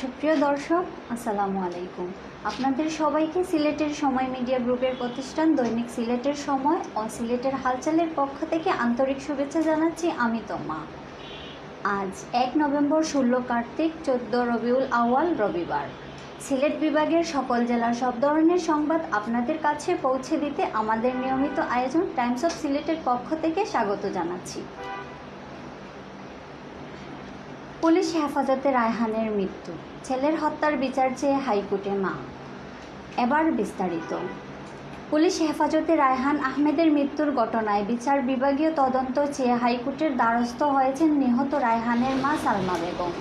সুপ্রিয় দর্শক, আসসালামু আলাইকুম। আপনাদের সবাইকে সিলেটের সময় মিডিয়া গ্রুপের প্রতিষ্ঠান দৈনিক সিলেটের সময় ও সিলেটের হালচালের পক্ষ থেকে আন্তরিক শুভেচ্ছা জানাচ্ছি আমি তোমা। আজ এক নভেম্বর ষোলো কার্তিক, চোদ্দ রবিউল আওয়াল রবিবার। সিলেট বিভাগের সকল জেলার সব ধরনের সংবাদ আপনাদের কাছে পৌঁছে দিতে আমাদের নিয়মিত আয়োজন টাইমস অফ সিলেটের পক্ষ থেকে স্বাগত জানাচ্ছি। পুলিশ হেফাজতে রায়হানের মৃত্যু। ছেলের হত্যার বিচার চেয়ে হাইকোর্টে মা। এবার বিস্তারিত। পুলিশ হেফাজতে রায়হান আহমেদের মৃত্যুর ঘটনায় বিচার বিভাগীয় তদন্ত চেয়ে হাইকোর্টের দ্বারস্থ হয়েছেন নিহত রায়হানের মা সালমা বেগম।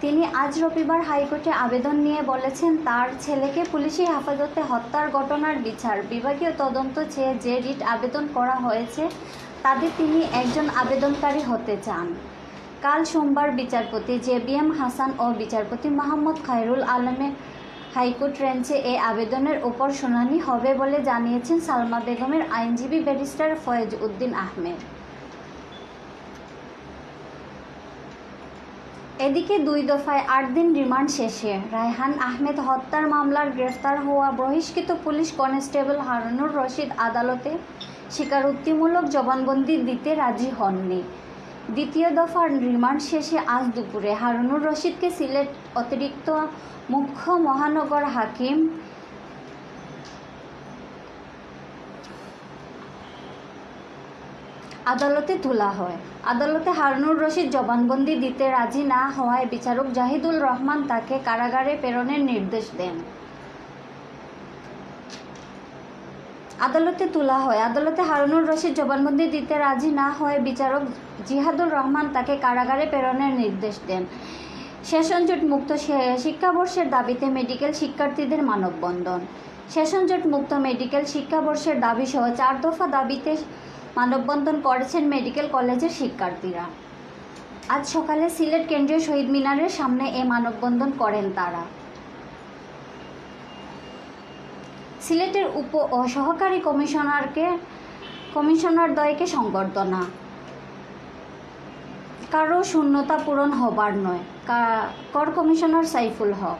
তিনি আজ রবিবার হাইকোর্টে আবেদন নিয়ে বলেছেন, তার ছেলেকে পুলিশি হেফাজতে হত্যার ঘটনার বিচার বিভাগীয় তদন্ত চেয়ে যে রিট আবেদন করা হয়েছে, তাতে তিনি একজন আবেদনকারী হতে চান। কাল সোমবার বিচারপতি জে বি এম হাসান ও বিচারপতি মোহাম্মদ খায়রুল আলমের হাইকোর্ট রেঞ্চে এই আবেদনের উপর শুনানি হবে বলে জানিয়েছেন সালমা বেগমের আইনজীবী ব্যারিস্টার ফয়েজ উদ্দিন আহমেদ। এদিকে দুই দফায় আট দিন রিমান্ড শেষে রায়হান আহমেদ হত্যার মামলার গ্রেফতার হওয়া বহিষ্কৃত পুলিশ কনস্টেবল হারুনুর রশিদ আদালতে স্বীকারোক্তিমূলক জবানবন্দি দিতে রাজি হননি। দ্বিতীয় দফার রিমান্ড শেষে আজ দুপুরে হারুনুর রশিদকে সিলেট অতিরিক্ত মুখ্য মহানগর হাকিম আদালতে তোলা হয়। আদালতে হারুনুর রশিদ জবানবন্দি দিতে রাজি না হওয়ায় বিচারক জাহিদুল রহমান তাকে কারাগারে প্রেরণের নির্দেশ দেন। আদালতে তোলা হয়। আদালতে হারুনুর রশিদ জবানবন্দি দিতে রাজি না হয়ে বিচারক জিহাদুর রহমান তাকে কারাগারে প্রেরণের নির্দেশ দেন। সেশন জোট মুক্ত শিক্ষাবর্ষের দাবিতে মেডিকেল শিক্ষার্থীদের মানববন্ধন। সেশন জোট মুক্ত মেডিকেল শিক্ষাবর্ষের দাবি সহ চার দফা দাবিতে মানববন্ধন করেছেন মেডিকেল কলেজের শিক্ষার্থীরা। আজ সকালে সিলেট কেন্দ্রীয় শহীদ মিনারের সামনে এ মানববন্ধন করেন তারা। সিলেটের উপ সহকারী কমিশনারকে, কমিশনার দ্বয়কে সংবর্ধনা। কারও শূন্যতা পূরণ হবার নয়। কর কমিশনার সাইফুল হক।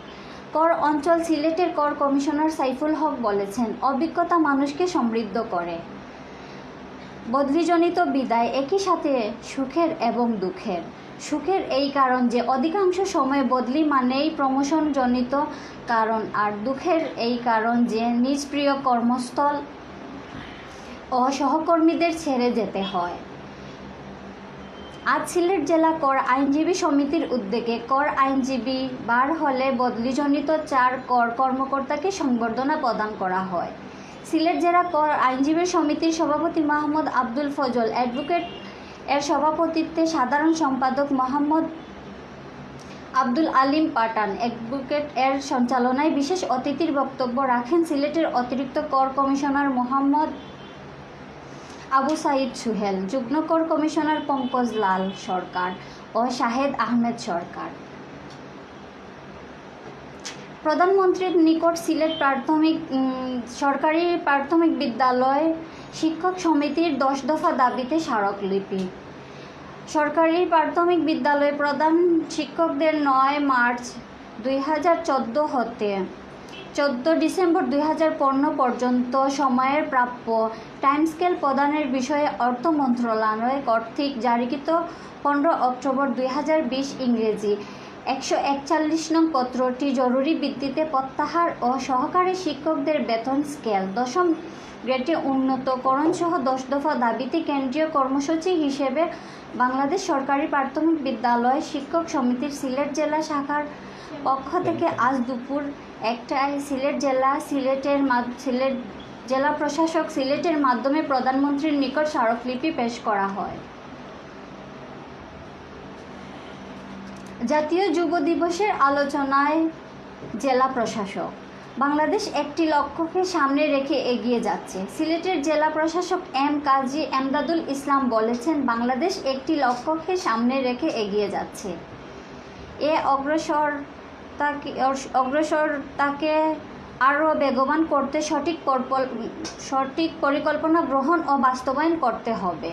কর অঞ্চল সিলেটের কর কমিশনার সাইফুল হক বলেছেন, অভিজ্ঞতা মানুষকে সমৃদ্ধ করে। বদলিজনিত বিদায় একই সাথে সুখের এবং দুঃখের। সুখের এই কারণ যে অধিকাংশ সময় বদলি মানেই প্রমোশনজনিত কারণ আর দুঃখের এই কারণ যে নিজ প্রিয় কর্মস্থল ও সহকর্মীদের ছেড়ে যেতে হয়। আজ সিলেট জেলা কর আইনজীবী সমিতির উদ্যোগে কর আইনজীবী বার হলে বদলিজনিত চার কর কর্মকর্তাকে সংবর্ধনা প্রদান করা হয়। সিলেট জেলা কর আইনজীবী সমিতির সভাপতি মোহাম্মদ আব্দুল ফজল অ্যাডভোকেট এর সভাপতিত্বে সাধারণ সম্পাদক মোহাম্মদ আব্দুল আলিম পাটান অ্যাডভোকেট এর সঞ্চালনায় বিশেষ অতিথির বক্তব্য রাখেন সিলেটের অতিরিক্ত কর কমিশনার মোহাম্মদ আবু সাইদ সুহেল, যুগ্ম কর কমিশনার পঙ্কজ লাল সরকার ও শাহেদ আহমেদ সরকার। প্রধানমন্ত্রীর নিকট সিলেট প্রাথমিক সরকারি প্রাথমিক বিদ্যালয় শিক্ষক সমিতির দশ দফা দাবিতে স্মারকলিপি। সরকারি প্রাথমিক বিদ্যালয়ে প্রধান শিক্ষকদের নয় মার্চ দুই হাজার চোদ্দ হতে। চোদ্দ ডিসেম্বর দুই হাজার পনেরো পর্যন্ত সময়ের প্রাপ্য টাইম স্কেল প্রদানের বিষয়ে অর্থ মন্ত্রণালয় কর্তৃক জারিকৃত পনেরো অক্টোবর দুই হাজার বিশ ইংরেজি। একশো একচল্লিশ নং পত্রটি জরুরি ভিত্তিতে প্রত্যাহার ও সহকারী শিক্ষকদের বেতন স্কেল দশম গ্রেডে উন্নতকরণ সহ দশ দফা দাবিতে কেন্দ্রীয় কর্মসূচি হিসেবে বাংলাদেশ সরকারি প্রাথমিক বিদ্যালয় শিক্ষক সমিতির সিলেট জেলা শাখার পক্ষ থেকে আজ দুপুর একটায় সিলেট জেলা সিলেটের সিলেট জেলা প্রশাসক সিলেটের মাধ্যমে প্রধানমন্ত্রীর নিকট স্মারকলিপি পেশ করা হয়। জাতীয় যুব দিবসের আলোচনায় জেলা প্রশাসক। বাংলাদেশ একটি লক্ষ্যকে সামনে রেখে এগিয়ে যাচ্ছে। সিলেটের জেলা প্রশাসক এম কাজী এমদাদুল ইসলাম বলেছেন, বাংলাদেশ একটি লক্ষ্যকে সামনে রেখে এগিয়ে যাচ্ছে। এ অগ্রসর তাকে অগ্রসরতাকে আরও বেগবান করতে সঠিক সঠিক পরিকল্পনা গ্রহণ ও বাস্তবায়ন করতে হবে।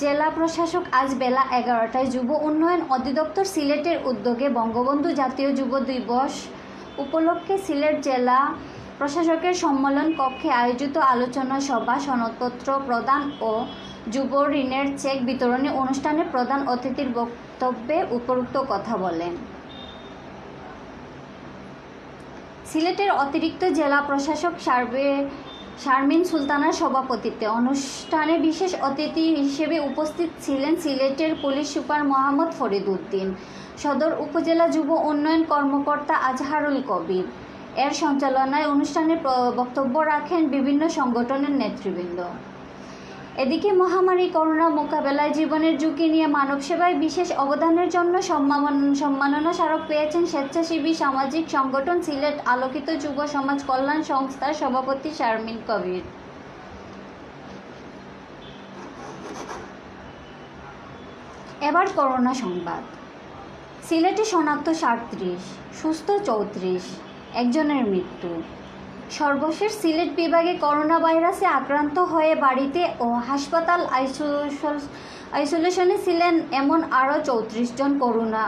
জেলা প্রশাসক আজ বেলা এগারোটায় যুব উন্নয়ন অধিদপ্তর সিলেটের উদ্যোগে বঙ্গবন্ধু জাতীয় যুব দিবস উপলক্ষে সিলেট জেলা প্রশাসকের সম্মেলন কক্ষে আয়োজিত আলোচনা সভা, সনদপত্র প্রদান ও যুব ঋণের চেক বিতরণী অনুষ্ঠানে প্রধান অতিথির বক্তব্যে উপরোক্ত কথা বলেন। সিলেটের অতিরিক্ত জেলা প্রশাসক সার্ভে শারমিন সুলতানার সভাপতিত্বে অনুষ্ঠানে বিশেষ অতিথি হিসেবে উপস্থিত ছিলেন সিলেটের পুলিশ সুপার মোহাম্মদ ফরিদ উদ্দিন, সদর উপজেলা যুব উন্নয়ন কর্মকর্তা আজহারুল কবির। এর সঞ্চালনায় অনুষ্ঠানে বক্তব্য রাখেন বিভিন্ন সংগঠনের নেতৃবৃন্দ। এদিকে মহামারী করোনা মোকাবেলায় জীবনের ঝুঁকি নিয়ে মানব সেবায় বিশেষ অবদানের জন্য সম্মান সম্মাননা স্মারক পেয়েছেন স্বেচ্ছাসেবী সামাজিক সংগঠন সিলেট আলোকিত যুব সমাজ কল্যাণ সংস্থার সভাপতি শারমিন কবির। এবার করোনা সংবাদ। সিলেটে শনাক্ত সাঁত্রিশ, সুস্থ চৌত্রিশ, একজনের মৃত্যু। সর্বশেষ সিলেট বিভাগে করোনা ভাইরাসে আক্রান্ত হয়ে বাড়িতে ও হাসপাতাল আইসোলেশন ছিলেন এমন আরও চৌত্রিশ জন করোনা,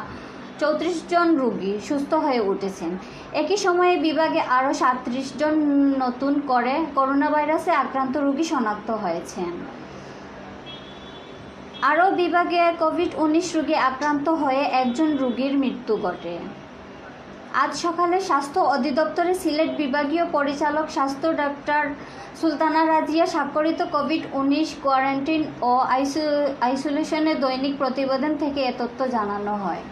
চৌত্রিশ জন রোগী সুস্থ হয়ে উঠেছেন। একই সময়ে বিভাগে আরও সাঁত্রিশ জন নতুন করে করোনা ভাইরাসে আক্রান্ত রোগী শনাক্ত হয়েছেন। আরও বিভাগে কোভিড উনিশ রোগে আক্রান্ত হয়ে একজন রোগীর মৃত্যু ঘটে। আজ সকালে স্বাস্থ্য অধিদপ্তরে সিলেট বিভাগীয় পরিচালক স্বাস্থ্য ডাক্তার সুলতানা রাজিয়া স্বাক্ষরিত কোভিড উনিশ কোয়ারেন্টিন ও আইসো- আইসোলেশনের দৈনিক প্রতিবেদন থেকে এ তথ্য জানানো হয়।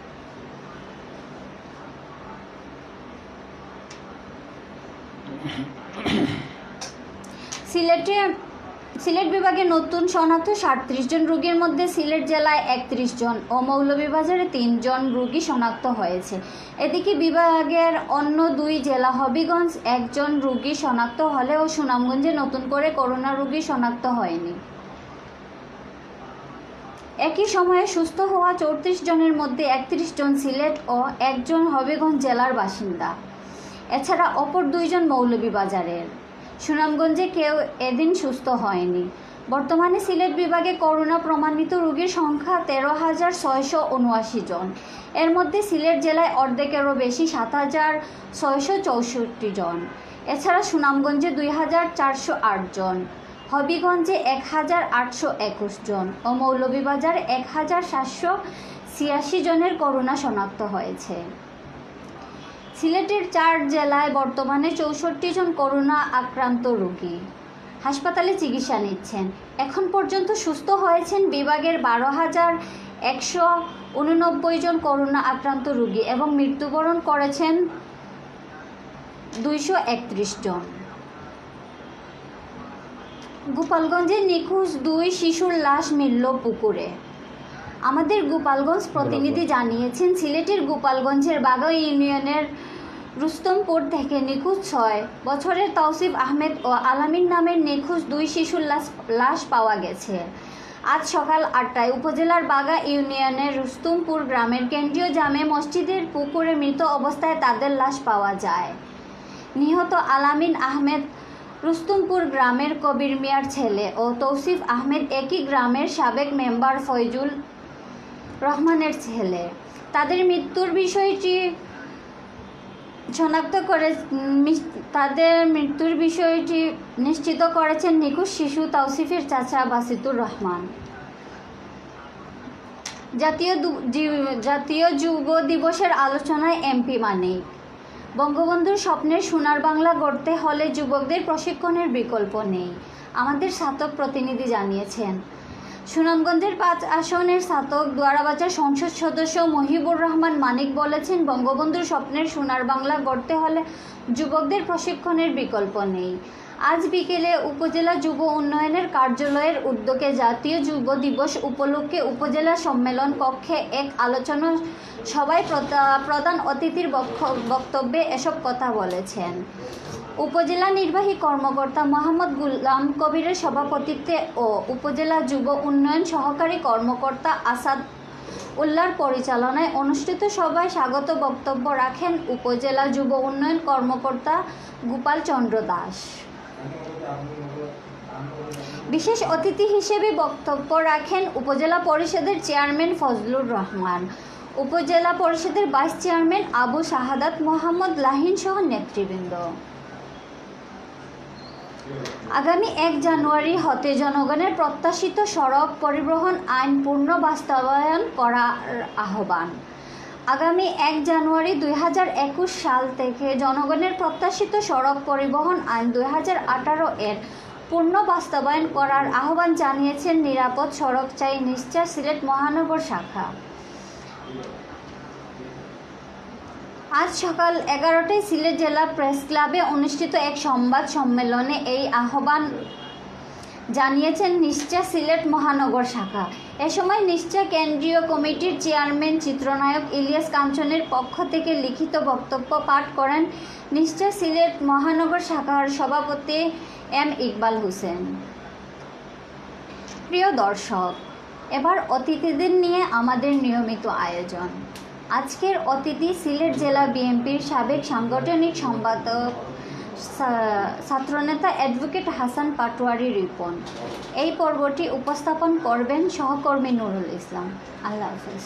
সিলেটে সিলেট বিভাগে নতুন শনাক্ত সাঁত্রিশ জন রোগীর মধ্যে সিলেট জেলায় একত্রিশ জন ও মৌলভীবাজারে তিনজন রোগী শনাক্ত হয়েছে। এদিকে বিভাগের অন্য দুই জেলা হবিগঞ্জ একজন রোগী শনাক্ত হলেও সুনামগঞ্জে নতুন করে করোনা রোগী শনাক্ত হয়নি। একই সময়ে সুস্থ হওয়া চৌত্রিশ জনের মধ্যে একত্রিশ জন সিলেট ও একজন হবিগঞ্জ জেলার বাসিন্দা। এছাড়া অপর দুইজন মৌলভীবাজারের। সুনামগঞ্জে কেউ এদিন সুস্থ হয়নি। বর্তমানে সিলেট বিভাগে করোনা প্রমাণিত রোগীর সংখ্যা তেরো হাজার ছয়শো উনআশি জন। এর মধ্যে সিলেট জেলায় অর্ধেকেরও বেশি, সাত হাজার ছয়শো চৌষট্টি জন। এছাড়া সুনামগঞ্জে দুই হাজার চারশো আট জন। হবিগঞ্জে এক হাজার আটশো একুশ জন ও মৌলভীবাজার এক হাজার সাতশো ছিয়াশি জনের করোনা শনাক্ত হয়েছে। সিলেটের চার জেলায় বর্তমানে চৌষট্টি জন করোনা আক্রান্ত রোগী। হাসপাতালে চিকিৎসা নিচ্ছেন। এখন পর্যন্ত সুস্থ হয়েছেন বিভাগের বারো হাজার একশো উননব্বই জন করোনা আক্রান্ত রোগী এবং মৃত্যুবরণ করেছেন দুইশো একত্রিশ জন। গোপালগঞ্জে নিখোঁজ দুই শিশুর লাশ মিলল পুকুরে। আমাদের গোপালগঞ্জ প্রতিনিধি জানিয়েছেন সিলেটের গোপালগঞ্জের বাগা ইউনিয়নের রুস্তমপুর থেকে নিখোঁজ ছয়। বছরের তৌসিফ আহমেদ ও আলামিন নামের নিখোঁজ দুই শিশুর লাশ লাশ পাওয়া গেছে। আজ সকাল আটটায় উপজেলার বাগা ইউনিয়নের রুস্তমপুর গ্রামের কেন্দ্রীয় জামে মসজিদের পুকুরে মৃত অবস্থায় তাদের লাশ পাওয়া যায়। নিহত আলামিন আহমেদ রুস্তুমপুর গ্রামের কবির মিয়ার ছেলে ও তৌসিফ আহমেদ একই গ্রামের সাবেক মেম্বার ফয়জুল রহমানের ছেলে। তাদের মৃত্যুর বিষয়টি শনাক্ত করে তাদের মৃত্যুর বিষয়টি নিশ্চিত করেছেন নিখোঁজ শিশু তৌসিফের চাচা বাসিতুর রহমান। জাতীয় জাতীয় যুব দিবসের আলোচনায় এমপি মানিক। বঙ্গবন্ধুর স্বপ্নের সোনার বাংলা গড়তে হলে যুবকদের প্রশিক্ষণের বিকল্প নেই, আমাদের স্নাতক প্রতিনিধি জানিয়েছেন। সুনামগঞ্জের পাঁচ আসনের স্নাতক দুয়ারাবাজার সংসদ সদস্য মহিবুর রহমান মানিক বলেছেন বঙ্গবন্ধুর স্বপ্নের সোনার বাংলা গড়তে হলে যুবকদের প্রশিক্ষণের বিকল্প নেই। আজ বিকেলে উপজেলা যুব উন্নয়নের কার্যালয়ের উদ্যোগে জাতীয় যুব দিবস উপলক্ষে উপজেলা সম্মেলন কক্ষে এক আলোচনা সভায় প্রধান অতিথির বক্তব্যে এসব কথা বলেছেন। উপজেলা নির্বাহী কর্মকর্তা মোহাম্মদ গুলাম কবিরের সভাপতিত্বে ও উপজেলা যুব উন্নয়ন সহকারী কর্মকর্তা আসাদ উল্লার পরিচালনায় অনুষ্ঠিত সভায় স্বাগত বক্তব্য রাখেন উপজেলা যুব উন্নয়ন কর্মকর্তা গোপাল চন্দ্র দাস। বিশেষ অতিথি হিসেবে বক্তব্য রাখেন উপজেলা পরিষদের চেয়ারম্যান ফজলুর রহমান, উপজেলা পরিষদের ভাইস চেয়ারম্যান আবু শাহাদাত মোহাম্মদ লাহিন সহ নেতৃবৃন্দ। আগামী এক জানুয়ারি হতে জনগণের প্রত্যাশিত সড়ক পরিবহন আইন পূর্ণ বাস্তবায়ন করার আহ্বান। আগামী এক জানুয়ারি দুই হাজার একুশ সাল থেকে জনগণের প্রত্যাশিত সড়ক পরিবহন আইন দুই হাজার আঠারো এর পূর্ণ বাস্তবায়ন করার আহ্বান জানিয়েছেন নিরাপদ সড়ক চাই নিশ্চয় সিলেট মহানগর শাখা। আজ সকাল এগারোটায় সিলেট জেলা প্রেস ক্লাবে অনুষ্ঠিত এক সংবাদ সম্মেলনে এই আহ্বান জানিয়েছেন নিশ্চয় সিলেট মহানগর শাখা। এ সময় নিশ্চয় কেন্দ্রীয় কমিটির চেয়ারম্যান চিত্রনায়ক ইলিয়াস কাঞ্চনের পক্ষ থেকে লিখিত বক্তব্য পাঠ করেন নিশ্চয় সিলেট মহানগর শাখার সভাপতি এম ইকবাল হোসেন। প্রিয় দর্শক, এবার অতিথিদের নিয়ে আমাদের নিয়মিত আয়োজন। আজকের অতিথি সিলেট জেলা বিএনপির সাবেক সাংগঠনিক সম্পাদক ছাত্রনেতা অ্যাডভোকেট হাসান পাটোয়ারি রিপন। এই পর্বটি উপস্থাপন করবেন সহকর্মী নুরুল ইসলাম। আল্লাহ হাফিজ।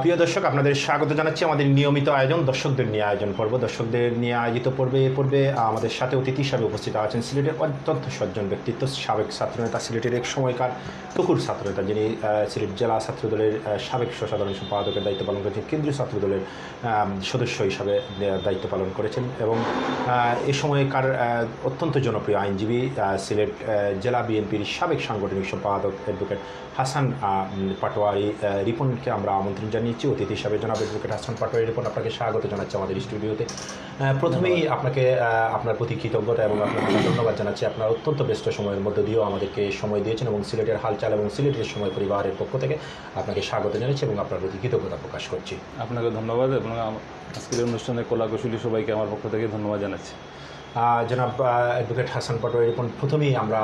প্রিয় দর্শক, আপনাদের স্বাগত জানাচ্ছি আমাদের নিয়মিত আয়োজন, দর্শকদের নিয়ে আয়োজন পর্ব। দর্শকদের নিয়ে আয়োজিত পর্বে, এ পর্বে আমাদের সাথে অতিথি হিসাবে উপস্থিত আছেন সিলেটের অত্যন্ত সজ্জন ব্যক্তিত্ব, সাবেক ছাত্রনেতা, সিলেটের এক সময়কার টুকুর ছাত্রনেতা, যিনি সিলেট জেলা ছাত্রদলের সাবেক সাধারণ সম্পাদকের দায়িত্ব পালন করেছেন, কেন্দ্রীয় ছাত্রদলের সদস্য হিসাবে দায়িত্ব পালন করেছেন এবং এ সময়কার অত্যন্ত জনপ্রিয় আইনজীবী সিলেট জেলা বিএনপির সাবেক সাংগঠনিক সম্পাদক অ্যাডভোকেট হাসান পাটোয়ারি রিপনকে আমরা আমন্ত্রণ জানিয়েছি অতিথি হিসাবে জনাব অ্যাডভোকেট হাসান পাটোয়ারি রিপন আপনাকে স্বাগত জানাচ্ছি আমাদের স্টুডিওতে। প্রথমেই আপনাকে আপনার প্রতি কৃতজ্ঞতা এবং আপনাকে ধন্যবাদ জানাচ্ছি। আপনার অত্যন্ত ব্যস্ত সময়ের মধ্যে দিয়েও আমাদেরকে সময় দিয়েছেন এবং সিলেটের হালচাল এবং সিলেটের সময় পরিবারের পক্ষ থেকে আপনাকে স্বাগত জানাচ্ছি এবং আপনার প্রতি কৃতজ্ঞতা প্রকাশ করছি। আপনাকে ধন্যবাদ এবং আজকের অনুষ্ঠানে কলাকুশলী সবাইকে আমার পক্ষ থেকে ধন্যবাদ জানাচ্ছি। জনাব অ্যাডভোকেট হাসান পাটোয়ারি রিপন প্রথমেই আমরা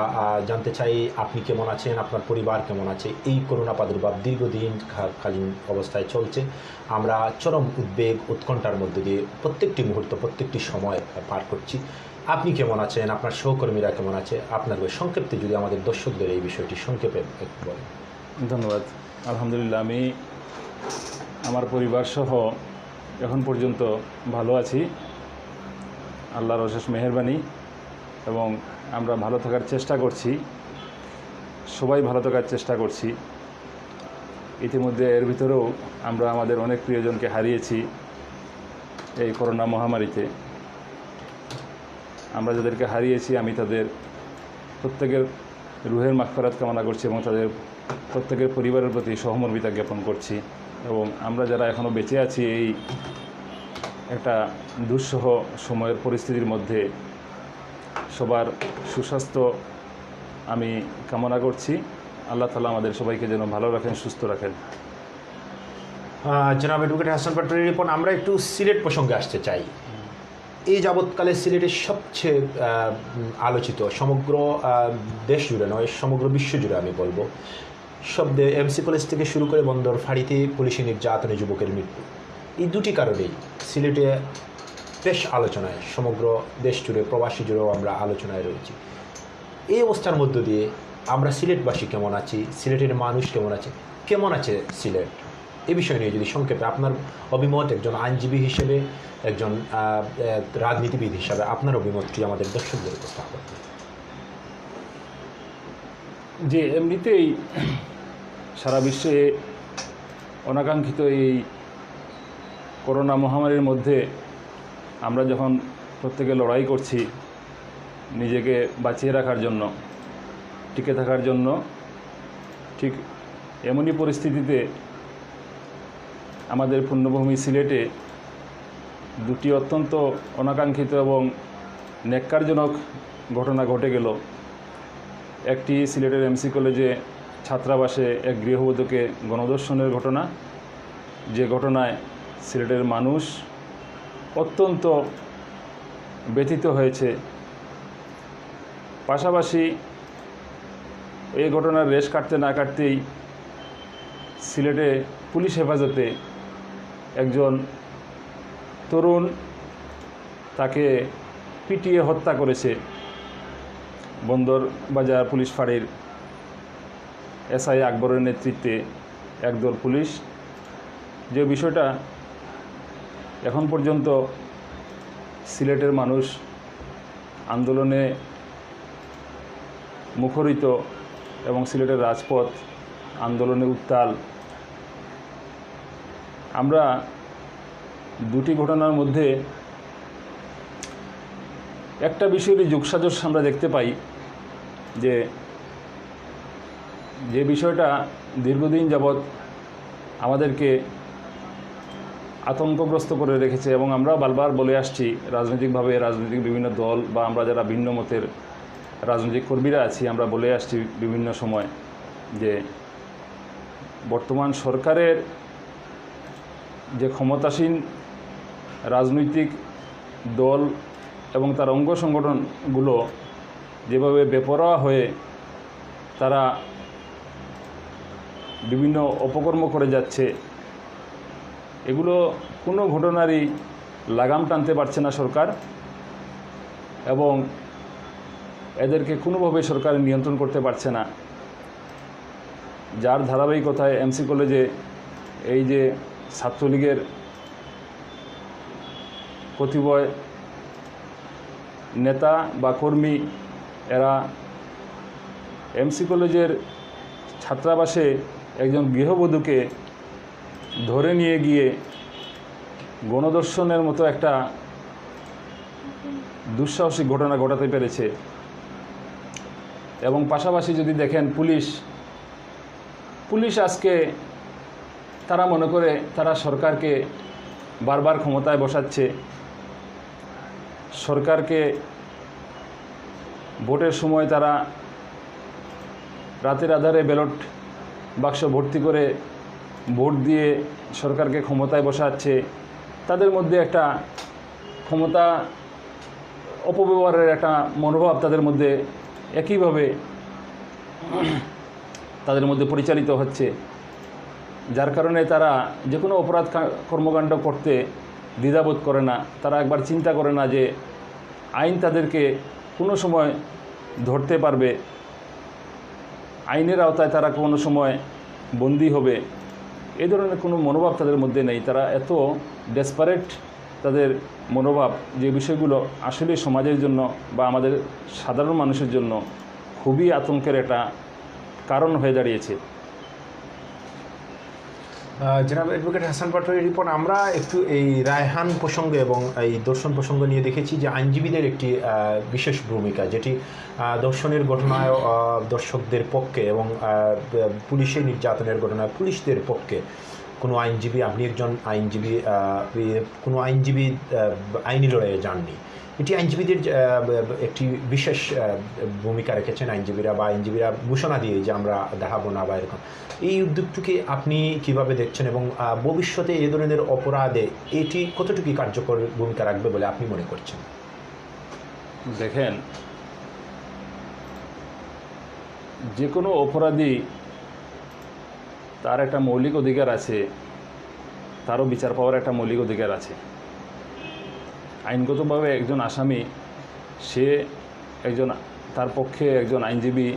জানতে চাই আপনি কেমন আছেন, আপনার পরিবার কেমন আছে? এই করোনা প্রাদুর্ভাব দীর্ঘদিন কালীন অবস্থায় চলছে। আমরা চরম উদ্বেগ, উৎকণ্ঠার মধ্যে দিয়ে প্রত্যেকটি মুহূর্ত, প্রত্যেকটি সময় পার করছি। আপনি কেমন আছেন? আপনার সহকর্মীরা কেমন আছে? আপনার সংক্ষেপে যদি আমাদের দর্শকদের এই বিষয়টি সংক্ষেপে একটু বলেন। ধন্যবাদ। আলহামদুলিল্লাহ, আমি, আমার পরিবার সহ এখন পর্যন্ত ভালো আছি। আল্লাহর অশেষ মেহরবানি এবং আমরা ভালো থাকার চেষ্টা করছি। সবাই ভালো থাকার চেষ্টা করছি। ইতিমধ্যে এর ভিতরেও আমরা আমাদের অনেক প্রিয়জনকে হারিয়েছি এই করোনা মহামারীতে। আমরা যাদেরকে হারিয়েছি, আমি তাদের প্রত্যেকের রুহের মাগফেরাত কামনা করছি এবং তাদের প্রত্যেকের পরিবারের প্রতি সহমর্মিতা জ্ঞাপন করছি। এবং আমরা যারা এখনও বেঁচে আছি, এই একটা দুঃসহ সময়ের পরিস্থিতির মধ্যে সবার সুস্বাস্থ্য আমি কামনা করছি। আল্লাহ তালা আমাদের সবাইকে যেন ভালো রাখেন, সুস্থ রাখেন। জনাব অ্যাডভোকেট হাসান পাটোয়ারি রিপন আমরা একটু সিলেট প্রসঙ্গে আসতে চাই। এই যাবৎকালে সিলেটের সবচেয়ে আলোচিত, সমগ্র দেশ জুড়ে নয়, সমগ্র বিশ্ব জুড়ে আমি বলব সব এমসি কলেজ থেকে শুরু করে বন্দর, ফাঁড়িতে পুলিশি নির্যাতনে যুবকের মৃত্যু। এই দুটি কারণেই সিলেটে বেশ আলোচনায়, সমগ্র দেশ জুড়ে, প্রবাসী জুড়েও আমরা আলোচনায় রয়েছি। এই অবস্থার মধ্য দিয়ে আমরা সিলেটবাসী কেমন আছি? সিলেটের মানুষ কেমন আছে? কেমন আছে সিলেট? এ বিষয় নিয়ে যদি সংক্ষেপে আপনার অভিমত, একজন আইনজীবী হিসেবে, একজন রাজনীতিবিদ হিসাবে আপনার অভিমতটি আমাদের দর্শকদের উপস্থাপন। যে এমনিতেই সারা বিশ্বে অনাকাঙ্ক্ষিত এই করোনা মহামারীর মধ্যে আমরা যখন প্রত্যেকে লড়াই করছি নিজেকে বাঁচিয়ে রাখার জন্য, টিকে থাকার জন্য, ঠিক এমনই পরিস্থিতিতে আমাদের পুণ্যভূমি সিলেটে দুটি অত্যন্ত অনাকাঙ্ক্ষিত এবং ন্যাক্কারজনক ঘটনা ঘটে গেল। একটি সিলেটের এমসি কলেজে ছাত্রাবাসে এক গৃহবধূকে গণদর্শনের ঘটনা। যে ঘটনায় সিলেটের মানুষ অত্যন্ত ব্যথিত হয়েছে। পাশাপাশি এই ঘটনার রেশ কাটতে না কাটতেই সিলেটে পুলিশ হেফাজতে একজন তরুণ তাকে পিটিয়ে হত্যা করেছে বন্দর বাজার পুলিশ ফাঁড়ির এসআই আকবরের নেতৃত্বে একদল পুলিশ। যে বিষয়টা এখন পর্যন্ত সিলেটের মানুষ আন্দোলনে মুখরিত এবং সিলেটের রাজপথ আন্দোলনে উত্তাল। আমরা দুটি ঘটনার মধ্যে একটা বিষয়েরই যোগসাজস আমরা দেখতে পাই যে যে বিষয়টা দীর্ঘদিন যাবৎ আমাদেরকে আতঙ্কগ্রস্ত করে রেখেছে এবং আমরা বারবার বলে আসছি, রাজনৈতিকভাবে রাজনৈতিক বিভিন্ন দল বা আমরা যারা ভিন্ন মতের রাজনৈতিক কর্মীরা আছি, আমরা বলে আসছি বিভিন্ন সময় যে বর্তমান সরকারের যে ক্ষমতাসীন রাজনৈতিক দল এবং তার অঙ্গ সংগঠনগুলো যেভাবে বেপরোয়া হয়ে তারা বিভিন্ন অপকর্ম করে যাচ্ছে এগুলো কোনো ঘটনারই লাগাম টানতে পারছে না সরকার এবং এদেরকে কোনোভাবে সরকার নিয়ন্ত্রণ করতে পারছে না। যার ধারাবাহিকতায় এমসি কলেজে এই যে ছাত্রলীগের প্রতিবয় নেতা বা কর্মী, এরা এমসি কলেজের ছাত্রাবাসে একজন গৃহবধূকে ধরে নিয়ে গিয়ে গণদর্শনের মতো একটা দুঃসাহসিক ঘটনা ঘটাতে পেরেছে। এবং পাশাপাশি যদি দেখেন পুলিশ পুলিশ আজকে তারা মনে করে তারা সরকারকে বারবার ক্ষমতায় বসাচ্ছে। সরকারকে ভোটের সময় তারা রাতের আধারে ব্যালট বাক্স ভর্তি করে ভোট দিয়ে সরকারকে ক্ষমতায় বসাচ্ছে, তাদের মধ্যে একটা ক্ষমতা অপব্যবহারের একটা মনোভাব তাদের মধ্যে একইভাবে তাদের মধ্যে পরিচালিত হচ্ছে। যার কারণে তারা যে কোনো অপরাধ কর্মকাণ্ড করতে দ্বিধাবোধ করে না। তারা একবার চিন্তা করে না যে আইন তাদেরকে কোনো সময় ধরতে পারবে। আইনের আওতায় তারা কোনো সময় বন্দী হবে। এই ধরনের কোনো মনোভাব তাদের মধ্যে নেই। তারা এত ডেসপারেট তাদের মনোভাব যে বিষয়গুলো আসলে সমাজের জন্য বা আমাদের সাধারণ মানুষের জন্য খুবই আতঙ্কের একটা কারণ হয়ে দাঁড়িয়েছে। জনাব অ্যাডভোকেট হাসান পাটোয়ারির রিপোর্ট আমরা একটু এই রায়হান প্রসঙ্গ এবং এই দর্শন প্রসঙ্গ নিয়ে দেখেছি যে আইনজীবীদের একটি বিশেষ ভূমিকা, যেটি দর্শনের ঘটনায় দর্শকদের পক্ষে এবং পুলিশের নির্যাতনের ঘটনায় পুলিশদের পক্ষে কোনো আইনজীবী, আপনি একজন আইনজীবী কোনো আইনজীবী আইনি লড়াইয়ে যাননি। এটি আইনজীবীদের একটি বিশেষ ভূমিকা রেখেছেন আইনজীবীরা বা আইনজীবীরা ঘোষণা দিয়ে যে আমরা দেখাবো না বা এরকম। এই উদ্যোগটিকে আপনি কীভাবে দেখছেন এবং ভবিষ্যতে এ ধরনের অপরাধে এটি কতটুকু কার্যকর ভূমিকা রাখবে বলে আপনি মনে করছেন? দেখেন, যে কোনো অপরাধী তার একটা মৌলিক অধিকার আছে, তারও বিচার পাওয়ার একটা মৌলিক অধিকার আছে। আইনগতভাবে একজন আসামি, সে একজন, তার পক্ষে একজন আইনজীবী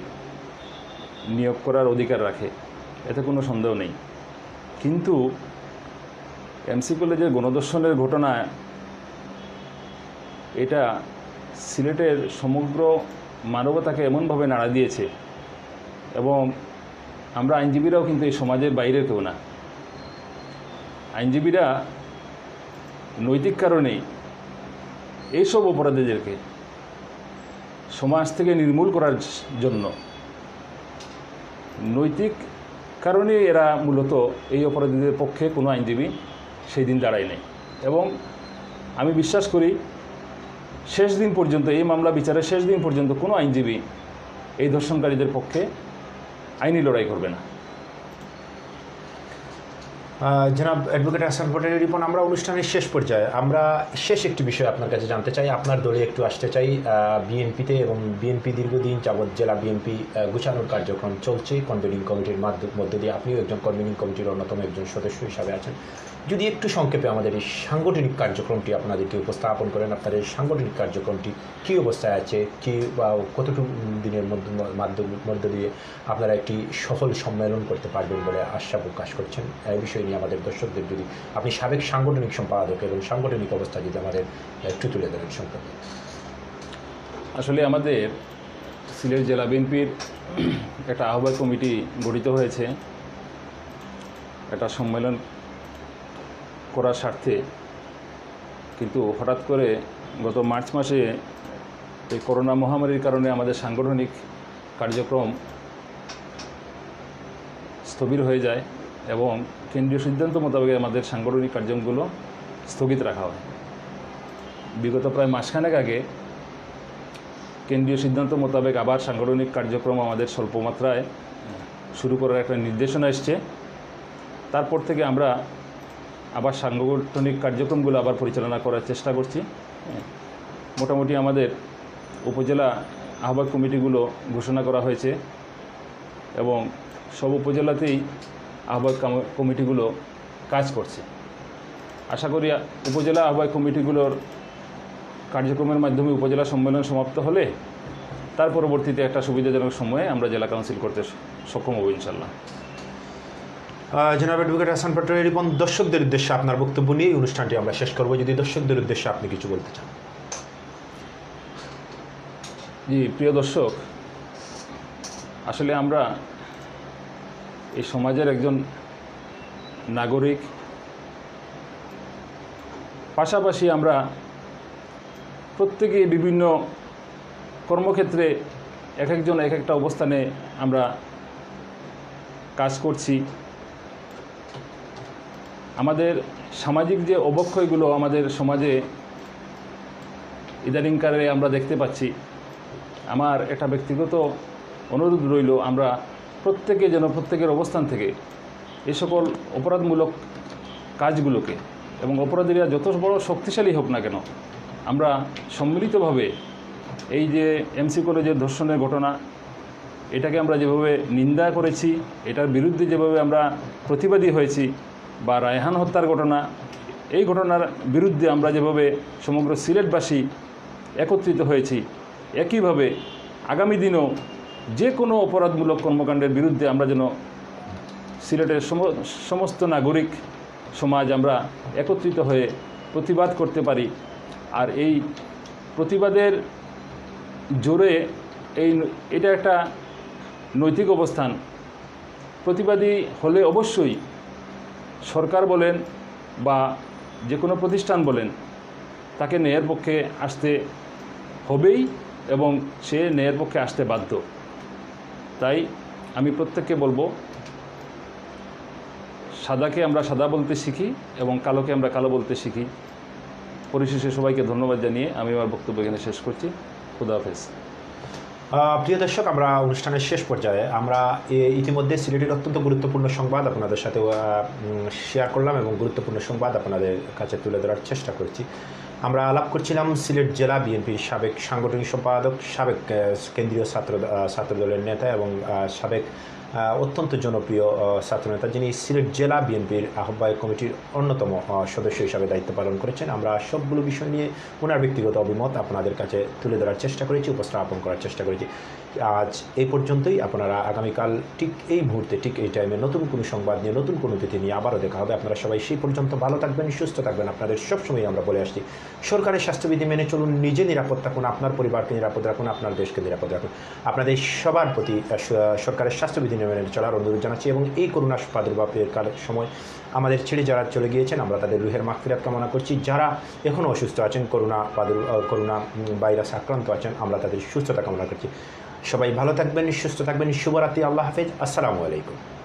নিয়োগ করার অধিকার রাখে, এতে কোনো সন্দেহ নেই। কিন্তু এমসি কলেজের গণদর্শনের ঘটনা, এটা সিলেটের সমগ্র মানবতাকে এমনভাবে নাড়া দিয়েছে এবং আমরা আইনজীবীরাও কিন্তু এই সমাজের বাইরে কেউ না। আইনজীবীরা নৈতিক কারণেই এইসব অপরাধীদেরকে সমাজ থেকে নির্মূল করার জন্য নৈতিক কারণেই এরা মূলত এই অপরাধীদের পক্ষে কোনো আইনজীবী সেই দিন দাঁড়ায় নেই। এবং আমি বিশ্বাস করি শেষ দিন পর্যন্ত, এই মামলা বিচারের শেষ দিন পর্যন্ত কোনো আইনজীবী এই ধর্ষণকারীদের পক্ষে আইনি লড়াই করবে না। জনাব অ্যাডভোকেট হাসান পটেলের রিপন, আমরা অনুষ্ঠানের শেষ পর্যায়ে, আমরা শেষ একটি বিষয় আপনার কাছে জানতে চাই। আপনার দলে একটু আসতে চাই। বিএনপিতে এবং বিএনপি দীর্ঘদিন যাবৎ জেলা বিএনপি গুছানোর কার্যক্রম চলছে। কনভেনিং কমিটির মধ্যে দিয়ে আপনিও একজন কনভেনিং কমিটির অন্যতম একজন সদস্য হিসাবে আছেন। যদি একটু সংক্ষেপে আমাদের এই সাংগঠনিক কার্যক্রমটি আপনাদেরকে উপস্থাপন করেন, আপনার এই সাংগঠনিক কার্যক্রমটি কী অবস্থায় আছে, কি বা কতটুকু দিনের মধ্য মধ্য দিয়ে আপনারা একটি সফল সম্মেলন করতে পারবেন বলে আশা প্রকাশ করছেন? এই বিষয় নিয়ে আমাদের দর্শকদের যদি আপনি সাবেক সাংগঠনিক সম্পাদক এবং সাংগঠনিক অবস্থা যদি আমাদের একটু তুলে ধরেন সম্পর্কে আসলে আমাদের সিলেট জেলা বিএনপির একটা আহ্বায়ক কমিটি গঠিত হয়েছে। একটা সম্মেলন করার স্বার্থে। কিন্তু হঠাৎ করে গত মার্চ মাসে এই করোনা মহামারীর কারণে আমাদের সাংগঠনিক কার্যক্রম স্থবির হয়ে যায় এবং কেন্দ্রীয় সিদ্ধান্ত মোতাবেক আমাদের সাংগঠনিক কার্যক্রমগুলো স্থগিত রাখা হয়। বিগত প্রায় মাসখানেক আগে কেন্দ্রীয় সিদ্ধান্ত মোতাবেক আবার সাংগঠনিক কার্যক্রম আমাদের স্বল্প মাত্রায় শুরু করার একটা নির্দেশনা এসছে। তারপর থেকে আমরা আবার সাংগঠনিক কার্যক্রমগুলো আবার পরিচালনা করার চেষ্টা করছি। মোটামুটি আমাদের উপজেলা আহ্বায়ক কমিটিগুলো ঘোষণা করা হয়েছে এবং সব উপজেলাতেই আহ্বায়ক কমিটিগুলো কাজ করছে আশা করি উপজেলা আহ্বায়ক কমিটিগুলোর কার্যক্রমের মাধ্যমে উপজেলা সম্মেলন সমাপ্ত হলে তার পরবর্তীতে একটা সুবিধাজনক সময়ে আমরা জেলা কাউন্সিল করতে সক্ষম হব ইনশাল্লাহ জনাব অ্যাডভোকেট হাসান পটেলের রিপন দর্শকদের উদ্দেশ্যে আপনার বক্তব্য নিয়ে অনুষ্ঠানটি আমরা শেষ করব। যদি দর্শকদের উদ্দেশ্যে আপনি কিছু বলতে চান। জি, প্রিয় দর্শক, আসলে আমরা এই সমাজের একজন নাগরিক। পাশাপাশি আমরা প্রত্যেকে বিভিন্ন কর্মক্ষেত্রে এক একজন এক একটা অবস্থানে আমরা কাজ করছি। সামাজিক যে অবক্ষয়গুলো আমাদের সমাজে ইদানিংকালে আমরা দেখতে পাচ্ছি, আমার এটা ব্যক্তিগত অনুরোধ রইল আমরা প্রত্যেকে যেন প্রত্যেকের অবস্থান থেকে এই সকল অপরাধমূলক কাজগুলোকে এবং অপরাধীরা যত বড় শক্তিশালী হোক না কেন, আমরা সম্মিলিতভাবে এই যে এমসি কলেজের ধর্ষণের ঘটনা, এটাকে আমরা যেভাবে নিন্দা করেছি, এটার বিরুদ্ধে যেভাবে আমরা প্রতিবাদী হয়েছি বা রায়হান হত্যার ঘটনা, এই ঘটনার বিরুদ্ধে আমরা যেভাবে সমগ্র সিলেটবাসী একত্রিত হয়েছি, একইভাবে আগামী দিনও যে কোনো অপরাধমূলক কর্মকাণ্ডের বিরুদ্ধে আমরা যেন সিলেটের সম- সমস্ত নাগরিক সমাজ আমরা একত্রিত হয়ে প্রতিবাদ করতে পারি। আর এই প্রতিবাদের জোরে এই এটা একটা নৈতিক অবস্থান। প্রতিবাদী হলে অবশ্যই সরকার বলেন বা যে কোনো প্রতিষ্ঠান বলেন, তাকে ন্যায়ের পক্ষে আসতে হবেই এবং সে ন্যায়ের পক্ষে আসতে বাধ্য। তাই আমি প্রত্যেককে বলব, সাদাকে আমরা সাদা বলতে শিখি এবং কালোকে আমরা কালো বলতে শিখি। পরিশেষে সবাইকে ধন্যবাদ জানিয়ে আমি আমার বক্তব্য এখানে শেষ করছি। খুদা হাফেজ। প্রিয় দর্শক, আমরা অনুষ্ঠানের শেষ পর্যায়ে আমরা ইতিমধ্যে সিলেটের অত্যন্ত গুরুত্বপূর্ণ সংবাদ আপনাদের সাথে শেয়ার করলাম এবং গুরুত্বপূর্ণ সংবাদ আপনাদের কাছে তুলে ধরার চেষ্টা করছি। আমরা আলাপ করছিলাম সিলেট জেলা বিএনপির সাবেক সাংগঠনিক সম্পাদক, সাবেক কেন্দ্রীয় ছাত্র ছাত্রদলের নেতা এবং সাবেক অত্যন্ত জনপ্রিয় ছাত্র ছাত্রনেতা যিনি সিলেট জেলা বিএনপির আহ্বায়ক কমিটির অন্যতম সদস্য হিসাবে দায়িত্ব পালন করেছেন, আমরা সবগুলো বিষয় নিয়ে ওনার ব্যক্তিগত অভিমত আপনাদের কাছে তুলে ধরার চেষ্টা করেছি, উপস্থাপন করার চেষ্টা করেছি। আজ এই পর্যন্তই। আপনারা আগামীকাল ঠিক এই মুহূর্তে, ঠিক এই টাইমে নতুন কোনো সংবাদ নিয়ে, নতুন কোনো অতিথি নিয়ে আবারও দেখা হবে। আপনারা সবাই সেই পর্যন্ত ভালো থাকবেন, সুস্থ থাকবেন। আপনাদের সবসময় আমরা বলে আসছি, সরকারের স্বাস্থ্যবিধি মেনে চলুন, নিজে নিরাপদ থাকুন, আপনার পরিবারকে নিরাপদ রাখুন, আপনার দেশকে নিরাপদ রাখুন। আপনাদের সবার প্রতি সরকারের স্বাস্থ্যবিধি মেনে চলার অনুরোধ জানাচ্ছি এবং এই করোনা প্রাদুর্ভাবের সময় আমাদের ছেড়ে যারা চলে গিয়েছেন, আমরা তাদের রুহের মাগফিরাত কামনা করছি। যারা এখনও অসুস্থ আছেন করোনা প্রাদুর করোনা ভাইরাস আক্রান্ত আছেন, আমরা তাদের সুস্থতা কামনা করছি। সবাই ভালো থাকবেন সুস্থ থাকবেন শুভরাত্রি আল্লাহ হাফিজ আসসালামু আলাইকুম।